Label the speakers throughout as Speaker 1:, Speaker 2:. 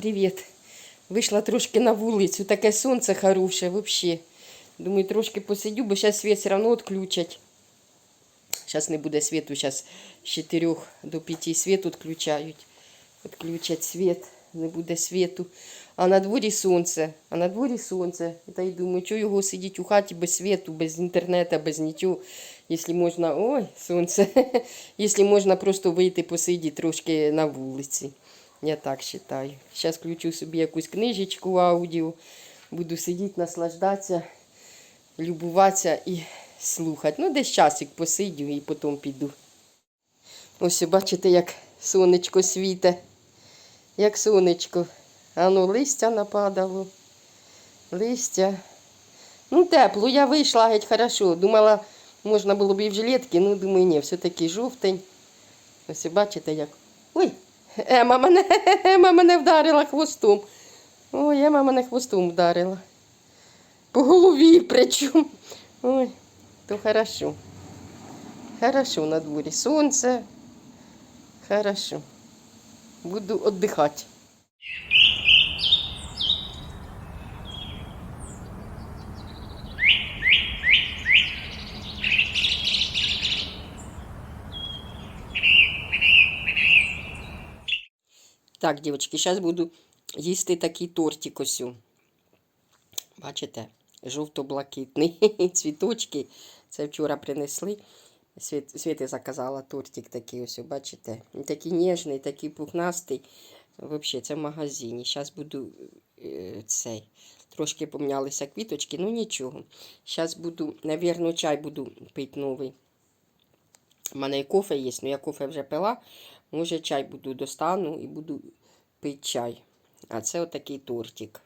Speaker 1: привіт. Вийшла трошки на вулицю, таке сонце хороше, взагалі. Думаю, трошки посидю, бо зараз світ все одно відключать. Зараз не буде світу, зараз з 4 до 5 світ відключають. Відключать світ, не буде світу. А на дворі сонце, а на дворі сонце. Та й думаю, що його сидіть у хаті без світу, без інтернету, без нічого. Якщо можна, ой, сонце, якщо можна просто вийти посидіти трошки на вулиці. Я так вважаю. Зараз включу собі якусь книжечку аудіо, буду сидіти, наслаждатися, любуватися і слухати. Ну, десь часик посидю і потім піду. Ось бачите, як сонечко світе, як сонечко. А ну, листя нападало. Листя. Ну, тепло, я вийшла геть хорошо. Думала, можна було б і в жилетки, ну думаю, ні, все-таки жовтень. Ось бачите, як. Ой, Ема мене, Ема мене вдарила хвостом. Ой, Ема мене хвостом вдарила. По голові причому. Ой, то хорошо. Хорошо на дворі. Сонце. Хорошо. Буду віддихати. Так, дівчатки, зараз буду їсти такий тортик ось. Бачите, жовто-блакитний цвіточки. Це вчора принесли. Світи заказала тортик такий ось, бачите. Такий ніжний, такий пухнастий. Взагалі, це в магазині. Зараз буду е, цей. Трошки помінялися квіточки, ну нічого. Зараз буду, навірно, чай буду пити новий. У мене і кофе є, але я кофе вже пила. Може, чай буду достану і буду пити чай. А це отакий тортик.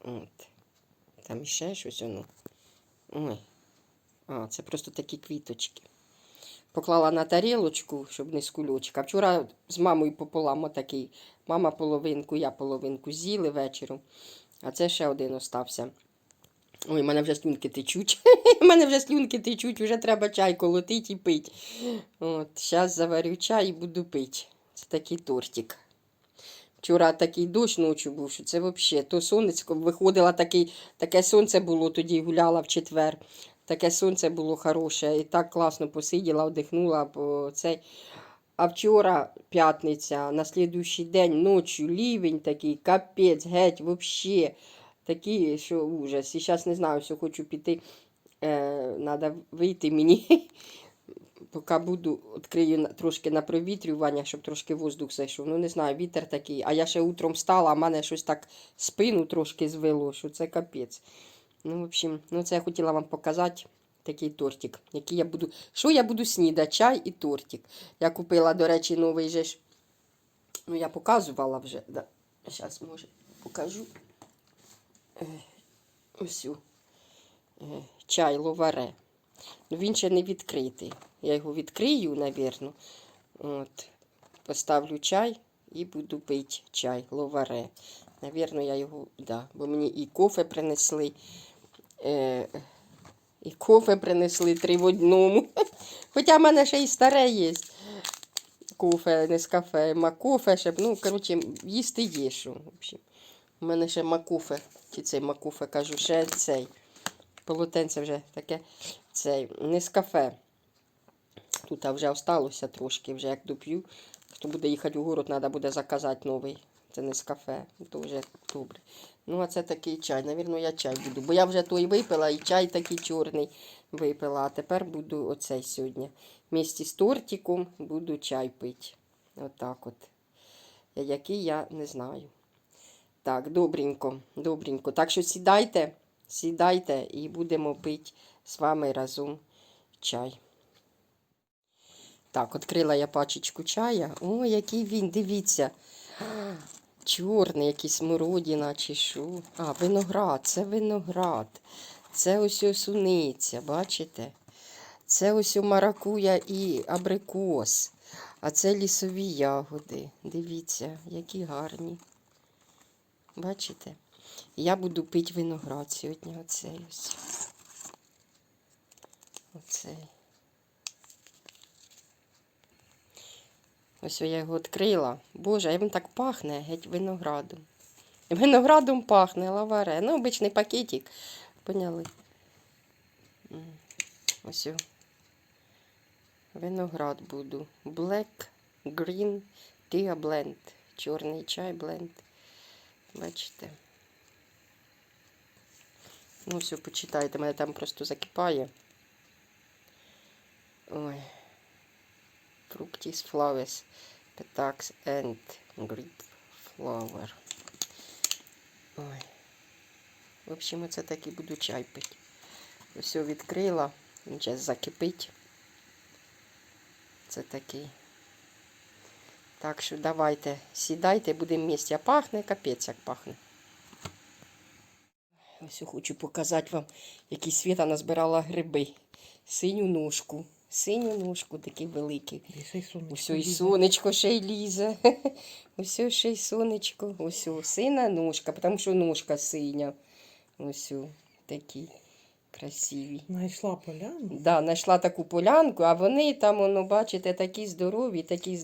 Speaker 1: От. Там ще щось воно. Ой. А, це просто такі квіточки. Поклала на тарілочку, щоб не з кульочка. Вчора з мамою пополам отакий. Мама половинку, я половинку з'їли вечором. А це ще один остався. Ой, в мене вже слюнки течуть. У мене вже слюнки течуть, вже треба чай колотити і пити. От, зараз заварю чай і буду пити. Це такий тортик. Вчора такий дощ ночі був, що це взагалі. То сонечко виходило, такий, таке сонце було, тоді гуляла в четвер. Таке сонце було хороше. І так класно посиділа, вдихнула. Бо цей. А вчора п'ятниця, на слідуючий день ночі лівень такий, капець, геть, взагалі. Такий, що ужас. І зараз не знаю, що хочу піти. Е, Треба вийти мені. Поки буду, відкрию трошки на провітрювання, щоб трошки воздух зайшов. Ну, не знаю, вітер такий. А я ще утром встала, а мене щось так спину трошки звело, що це капець. Ну, в общем, ну це я хотіла вам показати. Такий тортик, який я буду. Що я буду снідати? Чай і тортик. Я купила, до речі, новий же ж. Ну, я показувала вже. Да. Зараз, може, покажу. Е, Ось. Е, Чай ловаре. Ну, він ще не відкритий. Я його відкрию, навірно. От. Поставлю чай і буду пити чай ловаре. Навірно, я його, да, бо мені і кофе принесли. Е, і кофе принесли три в одному. Хоча в мене ще й старе є. Кофе, не з кафе, макофе, щоб, ну, коротше, їсти є що. В общем. У мене ще макофе, чи цей макофе, кажу, ще цей. Полотенце вже таке цей, не з кафе. Тут вже осталося трошки, вже як доп'ю. Хто буде їхати в город, треба буде заказати новий. Це не з кафе, то вже добре. Ну, а це такий чай. Навірно, я чай буду. Бо я вже той випила, і чай такий чорний випила. А тепер буду оцей сьогодні. Вместе з тортиком буду чай пити. Отак от. Який я не знаю. Так, добренько, добренько. Так що сідайте, сідайте і будемо пити з вами разом чай. Так, відкрила я пачечку чая. О, який він, дивіться. Чорний, якийсь смородина чи що. А, виноград, це виноград. Це ось суниця, бачите? Це ось маракуя і абрикос. А це лісові ягоди. Дивіться, які гарні. Бачите? Я буду пити виноград сьогодні. Оцей ось. Оцей. Ось я його відкрила. Боже, він так пахне, геть виноградом. Виноградом пахне, лаваре. Ну, обичний пакетик. Поняли? Ось. о. Виноград буду. Black, green, tea blend. Чорний чай бленд. Бачите? Ну, все, почитайте, мене там просто закипає. Ой. Fructis flowers, petax and grape flower. Ой. В общем, оце так і буду чай пити. Все відкрила, він зараз закипить. Це такий. Так що давайте, сідайте, будемо місця. Пахне, капець як пахне. Ось хочу показати вам, які світа назбирала гриби. Синю ножку. Синю ножку такі великі. Ось і сонечко ще й лізе. Ось ще й сонечко. Ось сина ножка, тому що ножка синя. Ось такі красиві.
Speaker 2: Знайшла поляну.
Speaker 1: Да, знайшла таку полянку, а вони там, воно, бачите, такі здорові, такі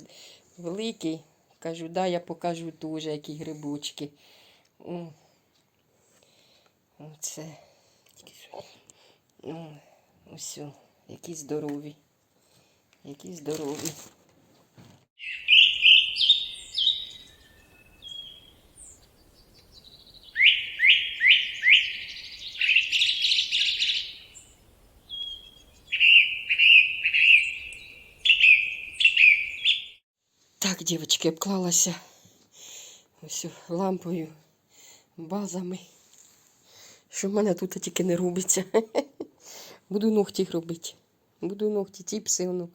Speaker 1: великі. Кажу, да, я покажу теж, які грибочки. Оце. Ось, які здорові. Які здорові. Так, дівчатки, обклалася ось лампою, базами. Що в мене тут тільки не робиться. Буду ногті робити. Буду ногті, тіпси, ну,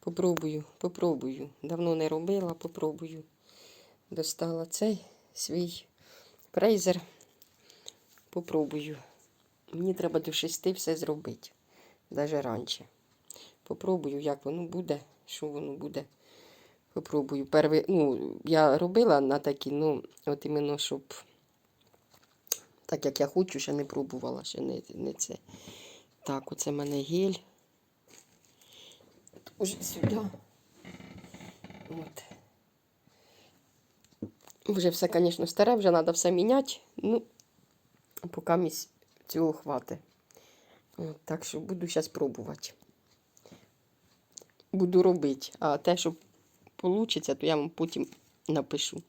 Speaker 1: попробую, попробую. Давно не робила, попробую. Достала цей свій фрейзер. Попробую. Мені треба до шести все зробити. Навіть раніше. Попробую, як воно буде, що воно буде. Попробую. Перший, ну, я робила на такі, ну, от іменно, щоб так як я хочу, ще не пробувала, ще не, не це. Так, оце в мене гель. Уже сюди. От. Вже все, звісно, старе, вже треба все міняти. Ну, поки місь цього хватить. Так що буду зараз пробувати. Буду робити. А те, що вийде, то я вам потім напишу.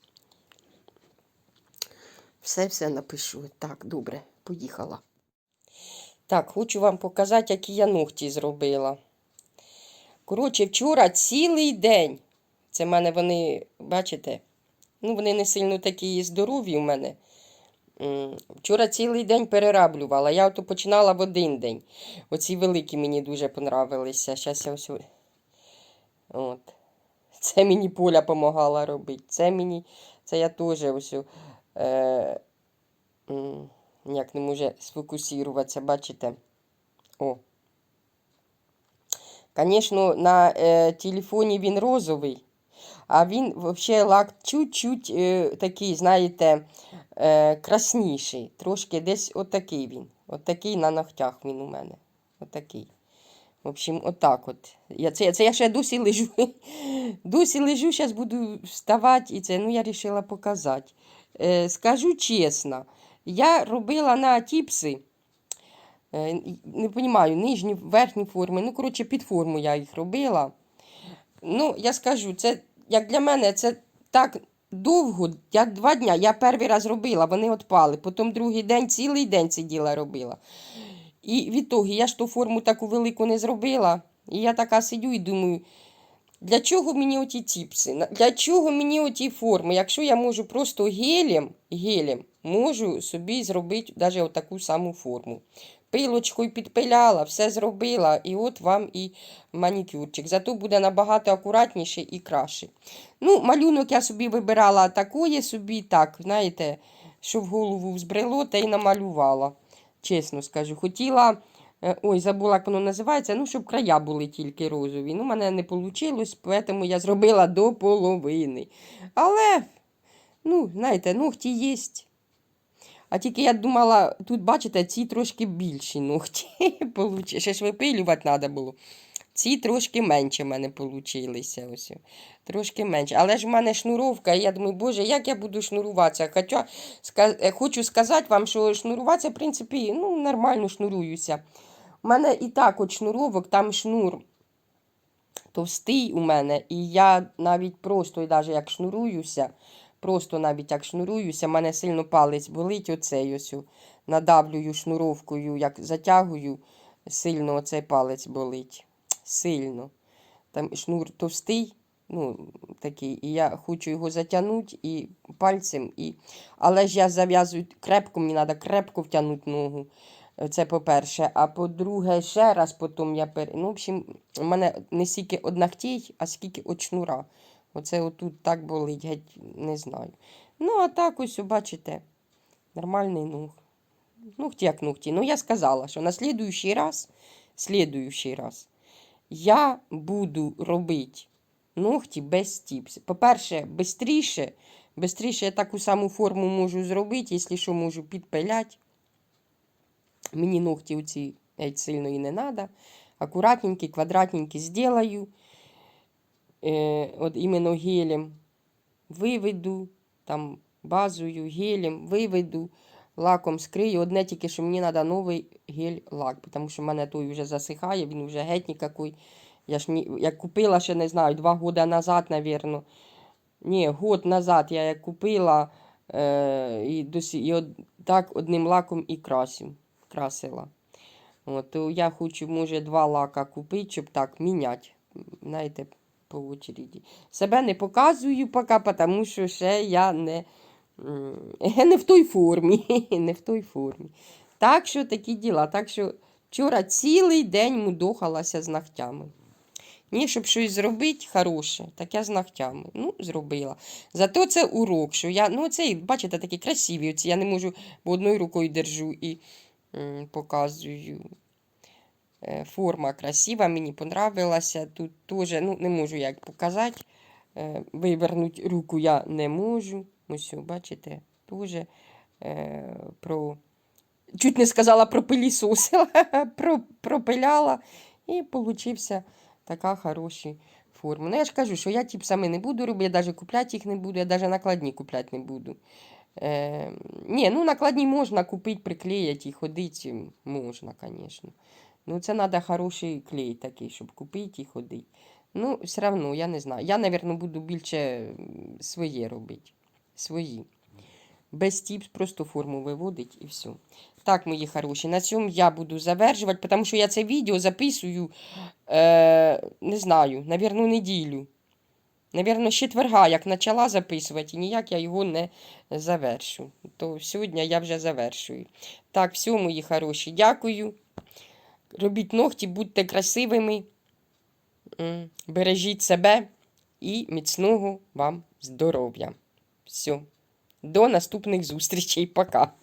Speaker 1: Все-все напишу. Так, добре, поїхала. Так, хочу вам показати, які я ногті зробила. Коротше, вчора цілий день. Це в мене вони, бачите, ну вони не сильно такі здорові у мене. Вчора цілий день перераблювала. Я ото починала в один день. Оці великі мені дуже понравилися. Зараз я ось. От. Це мені Поля допомагала робити. Це мені, це я теж ось. Е, ніяк не може сфокусуватися, бачите? О. Звісно, на е, телефоні він розовий, а він взагалі лак чуть-чуть е, такий, знаєте, е, красніший. Трошки десь отакий він. Отакий на ногтях він у мене. Отакий. В общем, отак от. Я, це, це я ще досі лежу. Досі лежу, зараз буду вставати і це, ну, я вирішила показати. Е, скажу чесно, я робила на тіпси. Е, не розумію, нижні, верхні форми. Ну, коротше, під форму я їх робила. Ну, я скажу, це як для мене це так довго, я два дня. Я перший раз робила, вони відпали. Потім другий день, цілий день сиділа робила. І від того, я ж ту форму таку велику не зробила. І я така сидю і думаю, для чого мені оті тіпси? На- Для чого мені оті форми? Якщо я можу просто гелем, гелем можу собі зробити навіть отаку саму форму. Пилочкою підпиляла, все зробила, і от вам і манікюрчик. Зато буде набагато акуратніше і краще. Ну, малюнок я собі вибирала такої собі, так, знаєте, що в голову взбрело, та й намалювала. Чесно скажу. Хотіла, е, ой, забула, як воно називається, ну, щоб края були тільки розові. Ну, мене не вийшло, тому я зробила до половини. Але, ну, знаєте, ногті є. А тільки я думала, тут, бачите, ці трошки більші ногті. Ще ж випилювати треба було. Ці трошки менше в мене получилися. Ось. Трошки менше. Але ж в мене шнуровка, і я думаю, боже, як я буду шнуруватися? Хоча е, хочу сказати вам, що шнуруватися, в принципі, ну, нормально шнуруюся. У мене і так от шнуровок, там шнур товстий у мене, і я навіть просто, навіть як шнуруюся, просто навіть як шнуруюся, в мене сильно палець болить оцей ось. Надавлюю шнуровкою, як затягую, сильно оцей палець болить. Сильно. Там шнур товстий, ну, такий, і я хочу його затягнути і пальцем, і... але ж я зав'язую крепко, мені треба крепко втягнути ногу. Це по-перше. А по-друге, ще раз потім я пер... Ну, в общем, у мене не стільки од ногтей, а скільки от шнура. Оце отут так болить, геть не знаю. Ну, а так ось, бачите, нормальний нух. Нухті як нухті. Ну, я сказала, що на слідуючий раз, слідуючий раз, я буду робити ногті без стіпс. По-перше, бистріше, бистріше я таку саму форму можу зробити, якщо що, можу підпиляти. Мені ногті оці геть сильно і не треба. Акуратненькі, квадратненькі зроблю. Е, от іменно гелем виведу, там базою, гелем виведу, лаком скрию. Одне тільки, що мені треба новий гель-лак, тому що в мене той вже засихає, він вже геть нікакий. Я ж ні, як купила ще, не знаю, два роки назад, напевно. Ні, год назад я як купила е, і, досі, і от, так одним лаком і красю, красила. От, то я хочу, може, два лака купити, щоб так міняти. Знаєте, по очереді. Себе не показую поки, тому що ще я не, не в той формі. не в той формі. Так що такі діла. Так що вчора цілий день мудохалася з ногтями. Ні, щоб щось зробити хороше, так я з ногтями. Ну, зробила. Зато це урок, що я, ну, це, бачите, такі красиві. Оці я не можу, бо одною рукою держу і м, показую. Е, Форма красива, мені понравилася. Тут теж, ну, не можу як показати. Е, Вивернути руку я не можу. О, бачите, теж е, про. Чуть не сказала про пилісосила, про, пропиляла. І получився така хороша форма. Ну, я ж кажу, що я тіпсами не буду робити, я навіть купляти їх не буду, я навіть накладні купляти не буду. Е, ні, ну накладні можна купити, приклеїти і ходити можна, звісно. Ну, це треба хороший клей такий, щоб купити і ходити. Ну, все одно, я не знаю. Я, мабуть, буду більше своє робити. Свої. Без тіпс просто форму виводить і все. Так, мої хороші, на цьому я буду завершувати, тому що я це відео записую, е, не знаю, навірно, неділю. Навірно, з четверга, як почала записувати, і ніяк я його не завершу. То сьогодні я вже завершую. Так, все, мої хороші, дякую. Робіть ногті, будьте красивими, бережіть себе і міцного вам здоров'я. Все. До наступних зустрічей. Пока.